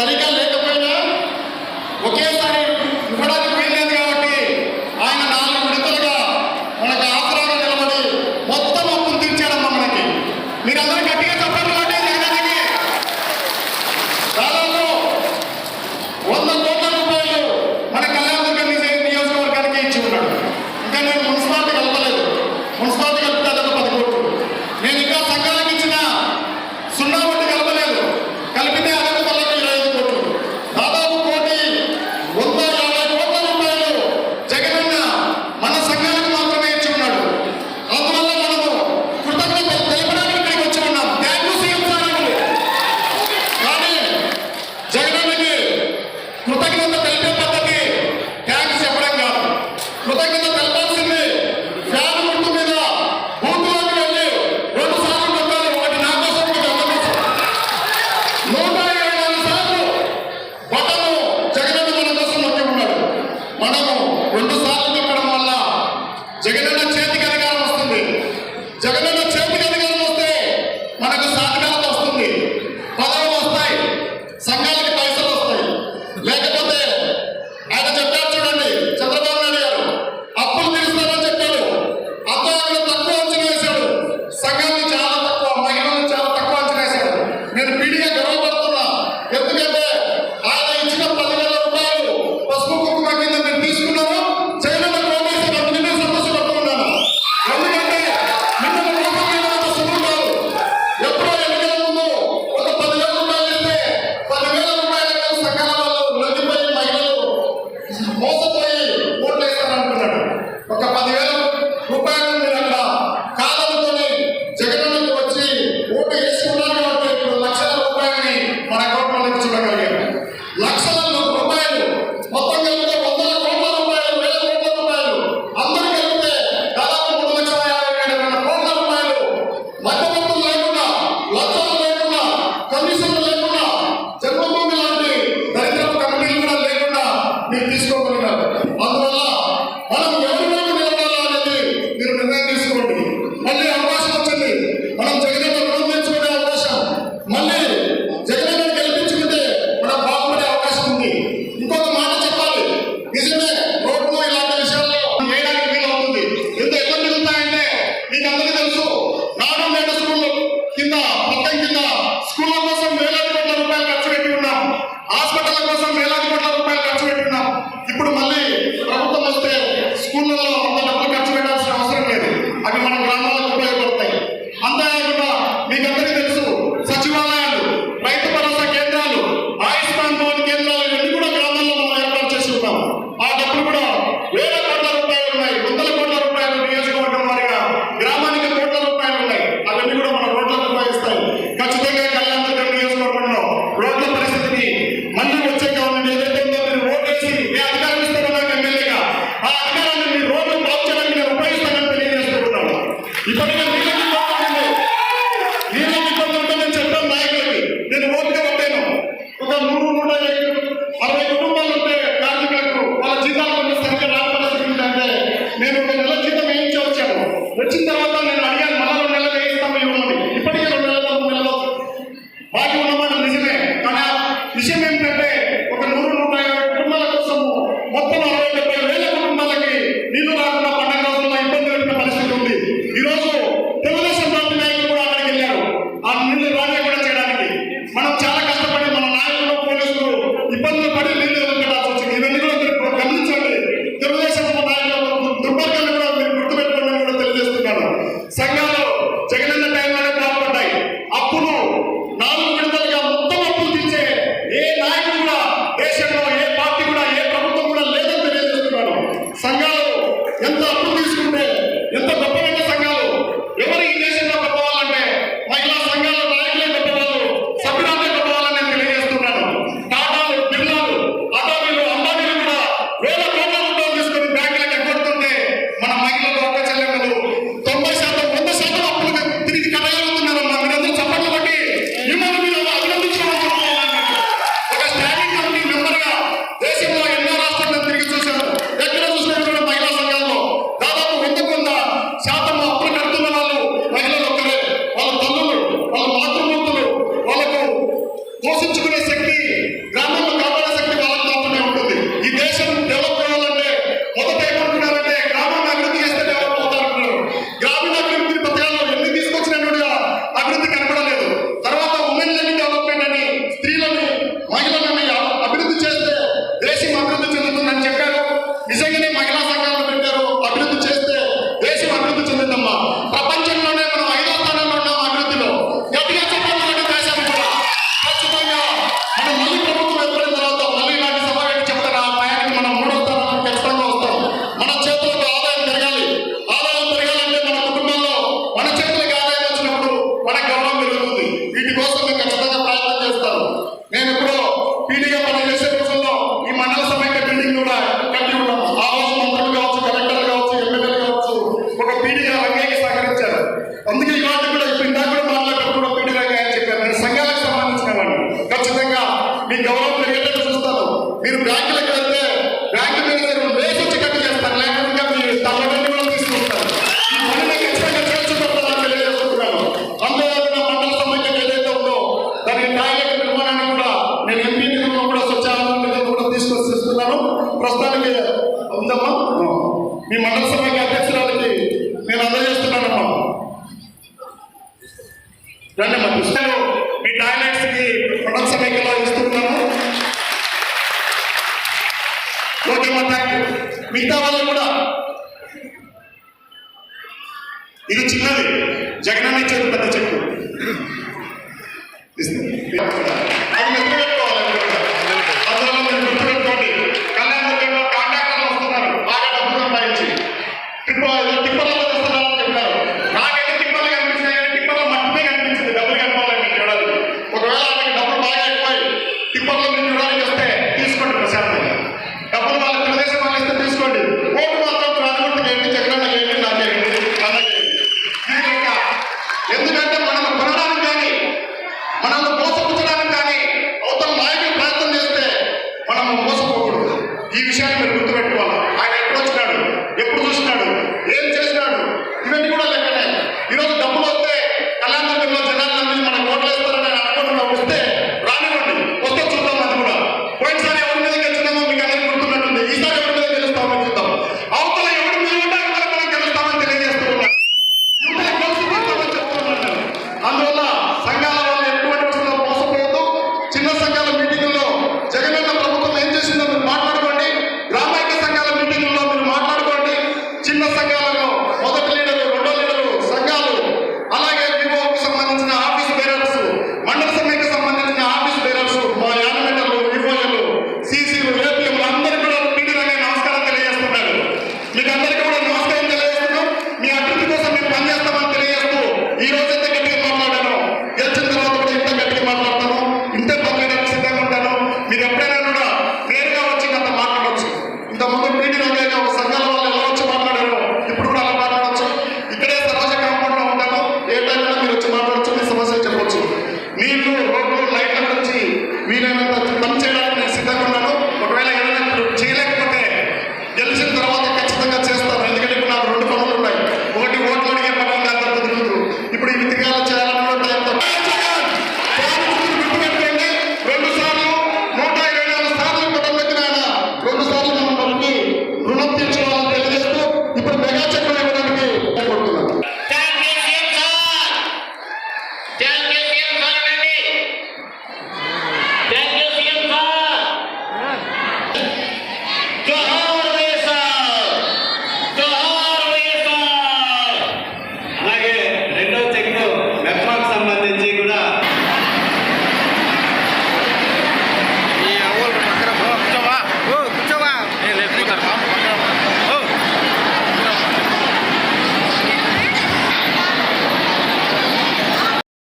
Tá ligado? 再来一遍。ఇచ్చిన తర్వాత నేను అడిగాను మళ్ళీ రెండు నెలలు వేయిస్తాము ఇవ్వండి ఇప్పటికే రెండు నెలలు మూడు నెలలు. బాకీ ఉన్నమాట నిజమే కానీ విషయం ఏంటంటే ఒక నూరు నూట యాభై కుటుంబాల కోసం మొత్తం అరవై డెబ్బై వేల కుటుంబాలకి నీళ్ళు రాకుండా పండగ రోజుల్లో ఇబ్బంది పెట్టిన పరిస్థితి ఉంది. ఈరోజు చెందుతుందని చెప్పారు. మిగతా వాళ్ళు కూడా. ఇది చిన్నది. జగన్ చెట్టు పెద్ద చెట్టు. ఇవన్నీ కూడా లెక్కనే. ఈరోజు డబ్బు